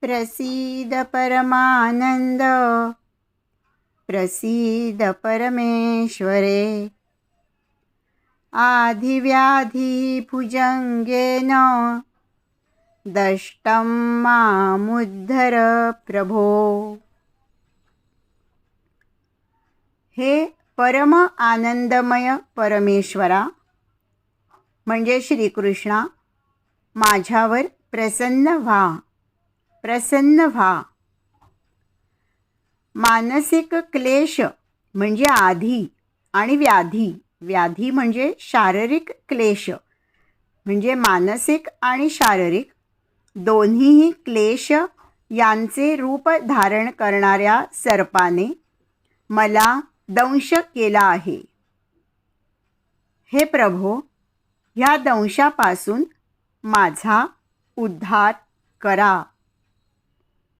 प्रसीद परमानंद। प्रसीद परमेश्वरे। आधिव्याधिभुजङ्गेन दष्टं मामुद्धर प्रभो। हे परम आनंदमय परमेश्वरा म्हणजे श्रीकृष्णा माझ्यावर प्रसन्न व्हा. प्रसन्न व्हा. मानसिक क्लेश म्हणजे आधी आणि व्याधी. व्याधी म्हणजे शारीरिक क्लेश. म्हणजे मानसिक आणि शारीरिक. दोन्हीही क्लेश यांचे रूप धारण करणाऱ्या सर्पाने मला दंश केला आहे. हे प्रभो ह्या दंशापासून माझा उद्धार करा.